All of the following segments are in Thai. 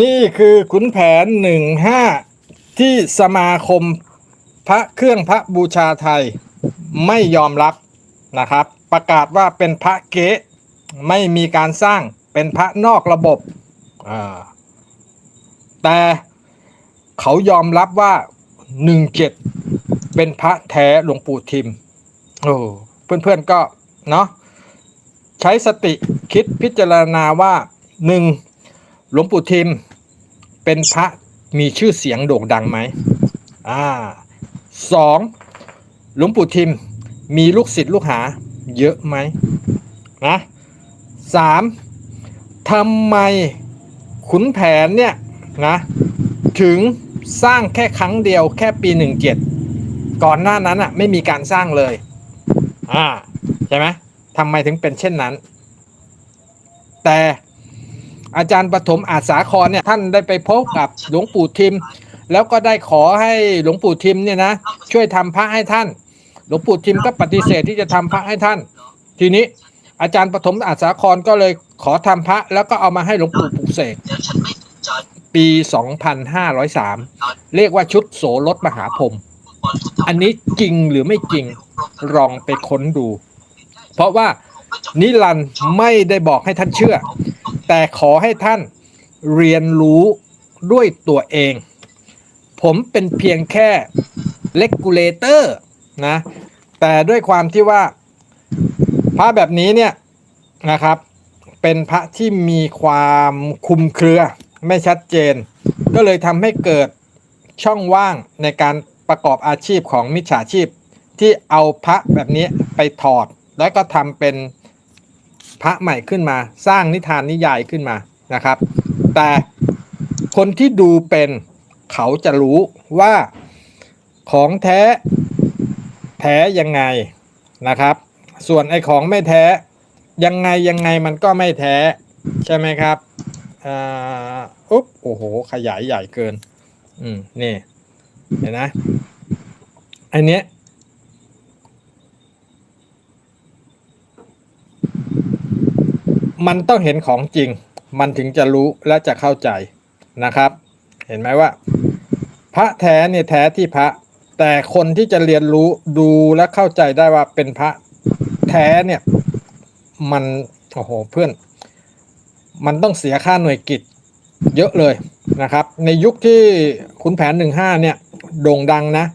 นี่คือขุนแผนหนึ่งห้าที่สมาคมพระเครื่องพระบูชาไทยไม่ยอมรับนะครับ ประกาศว่าเป็นพระเก๊ไม่มีการสร้างเป็นพระนอกระบบแต่เขายอมรับว่าหนึ่งเจ็ดเป็นพระแท้หลวงปู่ทิมโอ้เพื่อนๆก็เนาะใช้สติคิดพิจารณาว่าหนึ่ง หลวงปู่ทิมเป็นพระมีชื่อเสียงโด่งดังไหมอ่าสองหลวงปู่ทิมมีลูกศิษย์ลูกหาเยอะไหมนะสามทำไมขุนแผนเนี่ยนะถึงสร้างแค่ครั้งเดียวแค่ปี17ก่อนหน้านั้นอะไม่มีการสร้างเลยอ่าใช่ไหมทำไมถึงเป็นเช่นนั้น แต่ อาจารย์ปฐมอาจสาครเนี่ยท่านได้ไปพบกับหลวงปู่ทิม แล้วก็ได้ขอให้หลวงปู่ทิมเนี่ยนะช่วยทำพระให้ท่าน หลวงปู่ทิมก็ปฏิเสธที่จะทำพระให้ท่าน ทีนี้อาจารย์ปฐมอาจสาครก็เลยขอทำพระ แล้วก็เอามาให้หลวงปู่ปลุกเสกเดี๋ยวฉันไม่สนใจปี 2503 เรียกว่าชุดโสรถมหาพรมอันนี้จริงหรือไม่จริงลองไปค้นดู เพราะว่านิรันไม่ได้บอกให้ท่านเชื่อ แต่ขอให้ท่านเรียนรู้ด้วยตัวเอง ผมเป็นเพียงแค่เลกูเลเตอร์นะ แต่ด้วยความที่ว่าพระแบบนี้เนี่ยนะครับ เป็นพระที่มีความคุมเครือไม่ชัดเจน ก็เลยทำให้เกิดช่องว่างในการประกอบอาชีพของมิจฉาชีพที่เอาพระแบบนี้ไปถอด แล้วก็ทำเป็น พระใหม่ขึ้นมา สร้างนิทานนิยายขึ้นมานะครับ แต่คนที่ดูเป็นเขาจะรู้ว่าของแท้แท้ยังไงนะครับ ส่วนไอ้ของไม่แท้ยังไงยังไงมันก็ไม่แท้ใช่ไหมครับอ่าอุ๊บโอ้โห ขยายใหญ่เกิน อืมนี่เห็นนะอันเนี้ย มันต้องเห็นของจริง มันถึงจะรู้และจะเข้าใจนะครับ เห็นไหมว่า พระแท้เนี่ยแท้ที่พระ แต่คนที่จะเรียนรู้ดูและเข้าใจได้ว่าเป็นพระแท้เนี่ย มันโอ้โหเพื่อน มันต้องเสียค่าหน่วยกิจเยอะเลยนะครับ ในยุคที่ขุนแผนหนึ่งห้าเนี่ยโด่งดังนะ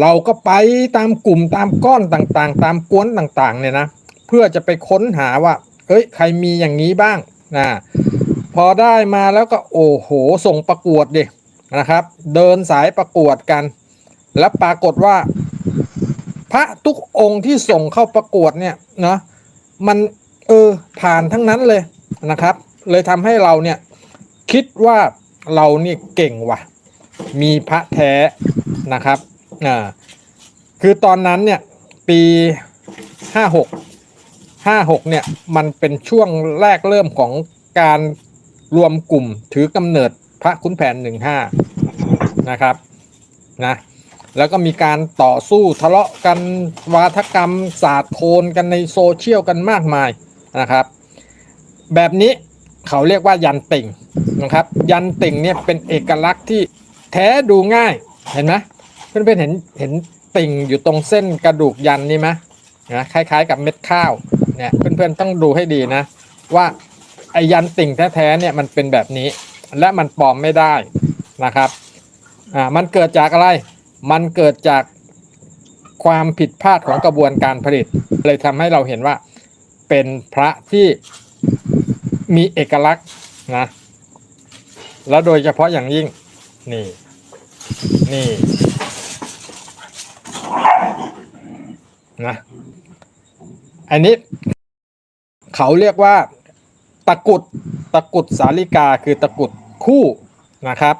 เราก็ไปตามกลุ่มตามก้อนต่างๆ ตามกวนต่างๆเนี่ยนะ เพื่อจะไปค้นหาว่า เอ้ย ใครมีอย่างนี้บ้างนะพอได้มาแล้วก็โอ้โหส่งประกวดดินะครับ เดินสายประกวดกัน แล้วปรากฏว่า พระทุกองค์ที่ส่งเข้าประกวดเนี่ยนะมันเออผ่านทั้งนั้นเลยนะครับ เลยทำให้เราเนี่ยคิดว่าเรานี่เก่งว่ะ มีพระแท้นะครับอ่าคือตอนนั้นเนี่ยปีห้าหก ห้าหกเนี่ยมันเป็นช่วงแรกเริ่มของการรวมกลุ่มถือกำเนิดพระขุนแผนหนึ่งห้านะครับนะแล้วก็มีการต่อสู้ทะเลาะกันวาทกรรมศาสตร์โคนกันในโซเชียลกันมากมายนะครับ แบบนี้เขาเรียกว่ายันติ่งนะครับ ยันติ่งเนี่ยเป็นเอกลักษณ์ที่แท้ดูง่ายเห็นไหมเพื่อนๆเห็นเห็นติ่งอยู่ตรงเส้นกระดูกยันนี่ไหมนะคล้ายๆกับเม็ดข้าว เนี่ยเพื่อนๆต้องดูให้ดีนะ ว่าไอ้ยันติ่งแท้ๆเนี่ยมันเป็นแบบนี้ และมันปลอมไม่ได้นะครับอ่ามันเกิดจากอะไร มันเกิดจากความผิดพลาดของกระบวนการผลิต เลยทำให้เราเห็นว่าเป็นพระที่มีเอกลักษณ์นะแล้วโดยเฉพาะอย่างยิ่ง นี่ นี่นะอันนี้ เขาเรียกว่าตะกุดตะกุดสาลิกาคือตะกุดคู่นะครับ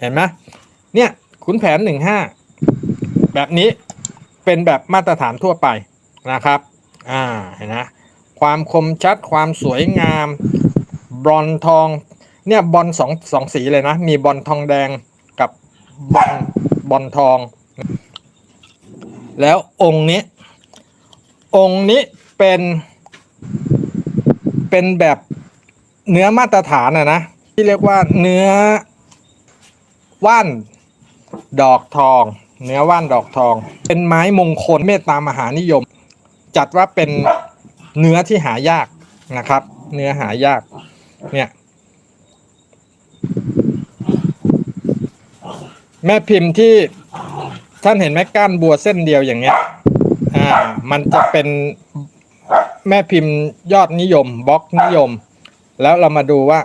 เห็นไหมเนี่ยขุนแผนหนึ่งห้าแบบนี้เป็นแบบมาตรฐานทั่วไปนะครับอ่าเห็นนะความคมชัดความสวยงามบอลทองเนี่ยบอลสองสองสีเลยนะ มีบอลทองแดงกับบอลบอลทอง แล้วองค์นี้ องค์นี้เป็น เป็นแบบเนื้อมาตรฐานอะนะ ที่เรียกว่าเนื้อว่านดอกทอง เนื้อว่านดอกทอง เป็นไม้มงคลเมตตามหานิยม จัดว่าเป็นเนื้อที่หายากนะครับ เนื้อหายาก เนี่ย แม่พิมพ์ที่ท่านเห็นไหมก้านบัวเส้นเดียวอย่างเงี้ย อ่า มันจะเป็น แม่พิมพ์ยอดนิยมบล็อกนิยม แล้วเรามาดูว่า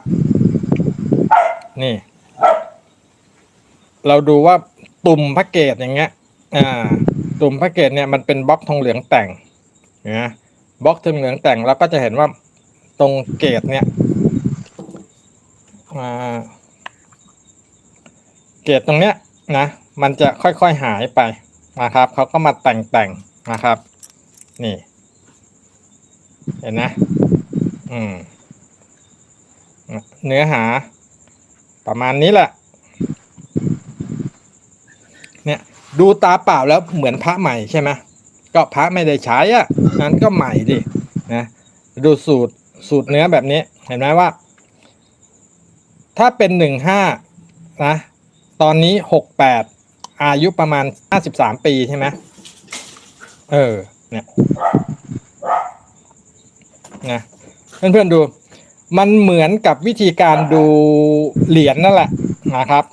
นี่ เราดูว่าตุ่มพระเกตอย่างเงี้ย อ่า ตุ่มพระเกตเนี่ยมันเป็นบล็อกทองเหลืองแต่งนะบล็อกทองเหลืองแต่งเราก็จะเห็นว่าตรงเกตเนี่ยอ่าเกตตรงเนี้ยนะมันจะค่อยๆหายไปนะครับเขาก็มาแต่งแต่งๆนะครับ นี่ เห็นนะอืมเนื้อหา ประมาณนี้แหละ เนี่ย ดูตาเปล่าแล้วเหมือนพระใหม่ใช่ไหมก็พระไม่ได้ใช้อะนั้นก็ใหม่ดินะดูสูตรสูตรเนื้อแบบนี้ เห็นไหมว่า ถ้าเป็นหนึ่งห้านะตอนนี้หกแปดอายุประมาณห้าสิบสามปีใช่ไหมเออ เนี่ย นะเพื่อนๆดู มันเหมือนกับวิธีการดูเหรียญนั่นแหละนะครับ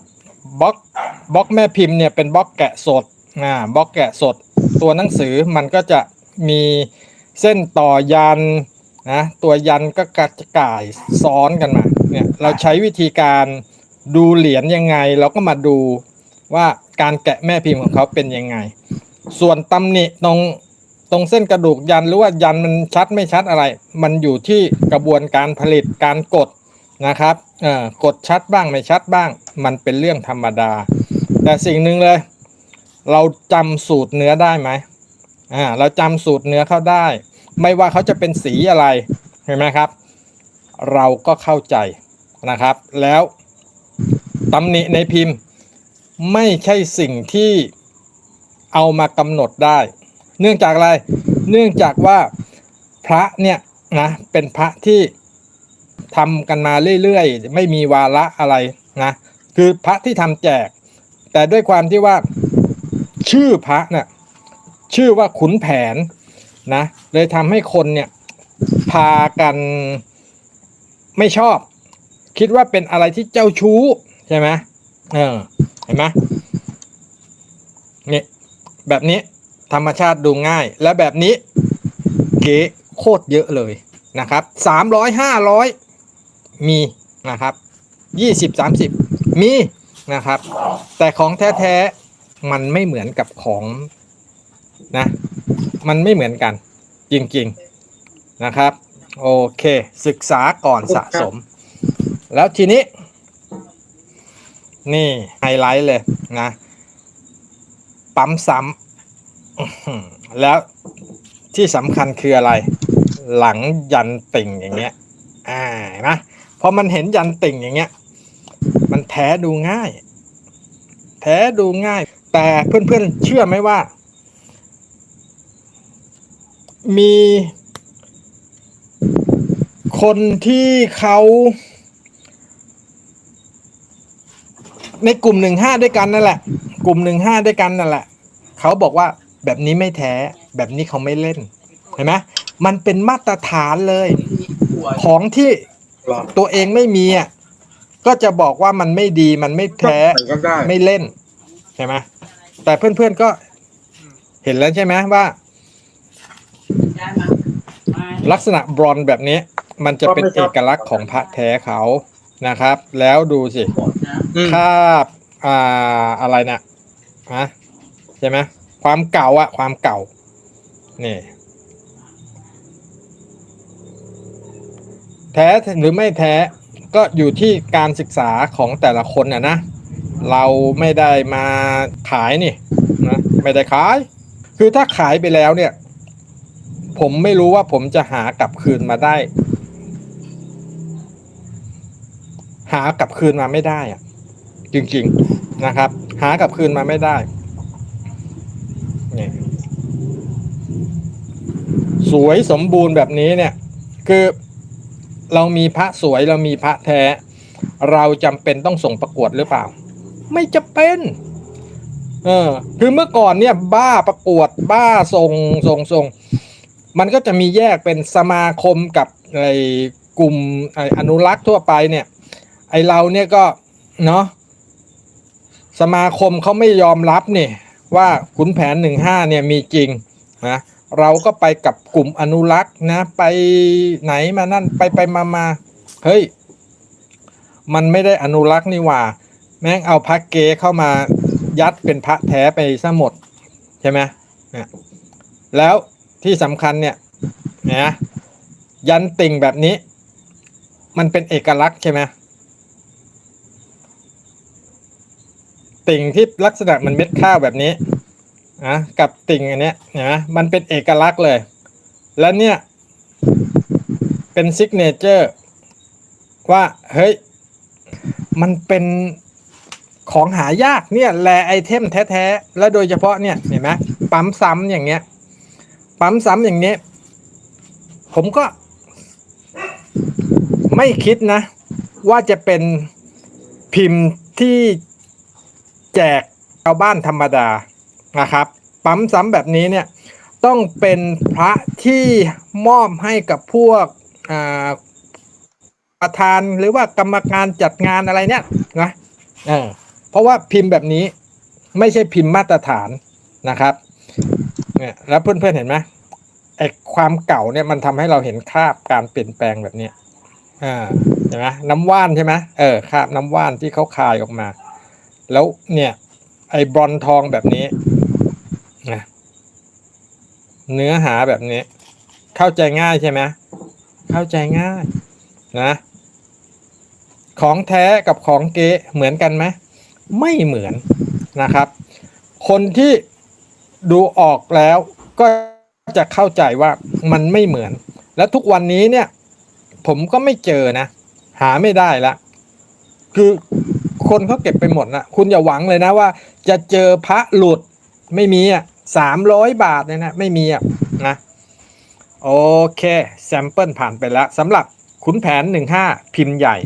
บล็อกบล็อกแม่พิมพ์เนี่ยเป็นบล็อกแกะสดอ่าบล็อกแกะสด ตัวหนังสือมันก็จะมีเส้นต่อยันนะตัวยันก็กระจายซ้อนกันมาเนี่ยเราใช้วิธีการดูเหรียญยังไง เราก็มาดูว่าการแกะแม่พิมพ์ของเขาเป็นยังไง ส่วนตำหนิตรง ตรงเส้นกระดูกยันหรือว่ายันมันชัดไม่ชัดอะไร มันอยู่ที่กระบวนการผลิตการกดนะครับอ่อกดชัดบ้างไม่ชัดบ้าง มันเป็นเรื่องธรรมดา แต่สิ่งหนึ่งเลย เราจำสูตรเนื้อได้ไหมอ่าเราจำสูตรเนื้อเข้าได้ ไม่ว่าเขาจะเป็นสีอะไรเห็นไหมครับ เราก็เข้าใจนะครับ แล้วตำหนิในพิมพ์ไม่ใช่สิ่งที่เอามากำหนดได้ เนื่องจากอะไร เนื่องจากว่าพระเนี่ยนะเป็นพระที่ทำกันมาเรื่อยๆ ไม่มีวาระอะไรนะคือพระที่ทำแจก แต่ด้วยความที่ว่าชื่อพระเนี่ยชื่อว่าขุนแผนนะเลยทำให้คนเนี่ยพากันไม่ชอบ คิดว่าเป็นอะไรที่เจ้าชู้ใช่ไหมเออเห็นไหมนี่แบบนี้ ธรรมชาติดูง่าย และแบบนี้เก๋โคตรเยอะเลยนะครับสามร้อยห้าร้อยมีนะครับยี่สิบสามสิบมีนะครับ แต่ของแท้ๆมันไม่เหมือนกับของนะ มันไม่เหมือนกัน จริงๆนะครับ โอเค ศึกษาก่อนสะสม แล้วทีนี้ นี่ไฮไลท์เลยนะ ปั๊มซ้ำ แล้วที่สำคัญคืออะไร หลังยันติ่งอย่างเงี้ย อ่านไหมพอมันเห็นยันติ่งอย่างเงี้ย มันแท้ดูง่าย แท้ดูง่าย แต่เพื่อนๆเชื่อไหมว่า มีคนที่เขาในกลุ่มหนึ่งห้าด้วยกันนั่นแหละ กลุ่มหนึ่งห้าด้วยกันนั่นแหละ เขาบอกว่า แบบนี้ไม่แท้ แบบนี้เขาไม่เล่น เห็นไหมมันเป็นมาตรฐานเลย ของที่ตัวเองไม่มีอะก็จะบอกว่ามันไม่ดีมันไม่แท้ใส่ก็ได้ไม่เล่นใช่ไหมแต่เพื่อนๆก็เห็นแล้วใช่ไหมว่า ลักษณะบรอนซ์แบบนี้ มันจะเป็นเอกลักษณ์ของพระแท้เขานะครับ แล้วดูสิอืมคาบอ่าอะไรนะฮะใช่ไหม ความเก่าอะความเก่านี่แท้หรือไม่แท้ก็อยู่ที่การศึกษาของแต่ละคนอะนะ เราไม่ได้มาขายนี่นะไม่ได้ขาย คือถ้าขายไปแล้วเนี่ย ผมไม่รู้ว่าผมจะหากลับคืนมาได้ หากลับคืนมาไม่ได้อะจริงๆนะครับ หากลับคืนมาไม่ได้ สวยสมบูรณ์แบบนี้เนี่ย คือเรามีพระสวยเรามีพระแท้ เราจำเป็นต้องส่งประกวดหรือเปล่า ไม่จะเป็น เออ คือเมื่อก่อนเนี่ย บ้าประกวด บ้าส่งส่งส่งมันก็จะมีแยกเป็นสมาคมกับไอ้กลุ่มไอ้อนุรักษ์ทั่วไปเนี่ย ไอ้เราเนี่ยก็เนาะสมาคมเขาไม่ยอมรับเนี่ยว่าขุนแผนหนึ่งห้าเนี่ยมีจริงนะ เราก็ไปกับกลุ่มอนุรักษ์นะ ไปไหนมานั่นไปไปมามาเฮ้ย มันไม่ได้อนุรักษ์นี่หว่า แม่งเอาพระเกเข้ามายัดเป็นพระแท้ไปซะหมด ใช่ไหมเนี่ยแล้วที่สำคัญเนี่ยนะยันติ่งแบบนี้ มันเป็นเอกลักษณ์ใช่ไหมติ่งที่ลักษณะมันเม็ดข้าวแบบนี้ นะกับติ่งอันเนี้ยนะมันเป็นเอกลักษณ์เลย แล้วเนี่ยเป็นซิกเนเจอร์ว่าเฮ้ยมันเป็นของหายากเนี่ยแลไอเทมแท้ๆ แล้วโดยเฉพาะเนี่ยเห็นไหมปั๊มซ้ำอย่างเงี้ย ปั๊มซ้ำอย่างเงี้ย ผมก็ ไม่คิดนะ ว่าจะเป็นพิมพ์ที่แจกชาวบ้านธรรมดา นะครับ ปั๊มซ้ำแบบนี้เนี่ยต้องเป็นพระที่มอบให้กับพวกประธานหรือว่ากรรมการจัดงานอะไรเนี่ยนะเออเพราะว่าพิมพ์แบบนี้ไม่ใช่พิมพ์มาตรฐานนะครับเนี่ยแล้วเพื่อนๆเห็นไหมไอความเก่าเนี่ยมันทำให้เราเห็นคราบการเปลี่ยนแปลงแบบเนี้ยอ่าเห็นไหมน้ำว่านใช่ไหมเออคราบน้ำว่านที่เขาคายออกมา แล้วเนี่ย ไอบรอนทองแบบนี้ นะเนื้อหาแบบนี้ เข้าใจง่ายใช่ไหมเข้าใจง่ายนะ ของแท้กับของเก๊เหมือนกันไหมไม่เหมือนนะครับ คนที่ดูออกแล้วก็จะเข้าใจว่ามันไม่เหมือน แล้วทุกวันนี้เนี่ย ผมก็ไม่เจอนะ หาไม่ได้ละ คือคนเขาเก็บไปหมดนะคุณอย่าหวังเลยนะว่า จะเจอพระหลุดไม่มีอะ สามร้อยบาทเนี่ยนะไม่มีอะนะโอเคแซมเปิลผ่านไปแล้วสำหรับขุนแผนหนึ่งห้าพิมพ์ใหญ่